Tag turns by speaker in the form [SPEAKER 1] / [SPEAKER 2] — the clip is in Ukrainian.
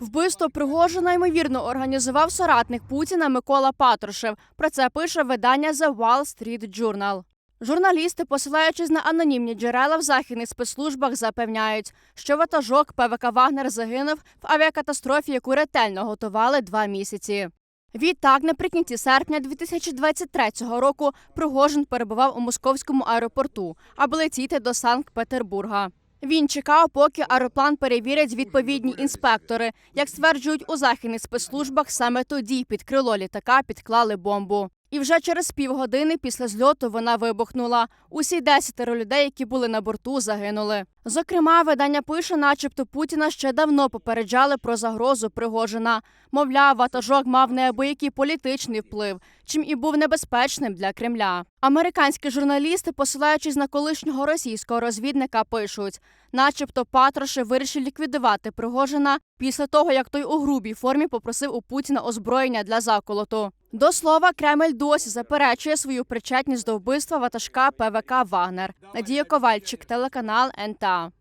[SPEAKER 1] Вбивство Пригожина ймовірно організував соратник Путіна Микола Патрушев. Про це пише видання The Wall Street Journal. Журналісти, посилаючись на анонімні джерела в західних спецслужбах, запевняють, що ватажок ПВК Вагнер загинув в авіакатастрофі, яку ретельно готували два місяці. Відтак, наприкінці серпня 2023 року Пригожин перебував у московському аеропорту, аби летіти до Санкт-Петербурга. Він чекав, поки аероплан перевірять відповідні інспектори. Як стверджують у західних спецслужбах, саме тоді під крило літака підклали бомбу. І вже через півгодини після зльоту вона вибухнула. Усі десятеро людей, які були на борту, загинули. Зокрема, видання пише, начебто Путіна ще давно попереджали про загрозу Пригожина. Мовляв, ватажок мав неабиякий політичний вплив, чим і був небезпечним для Кремля. Американські журналісти, посилаючись на колишнього російського розвідника, пишуть, начебто Патрушев вирішив ліквідувати Пригожина після того, як той у грубій формі попросив у Путіна озброєння для заколоту. До слова, Кремль досі заперечує свою причетність до вбивства ватажка ПВК Вагнер. Надія Ковальчик, телеканал НТА.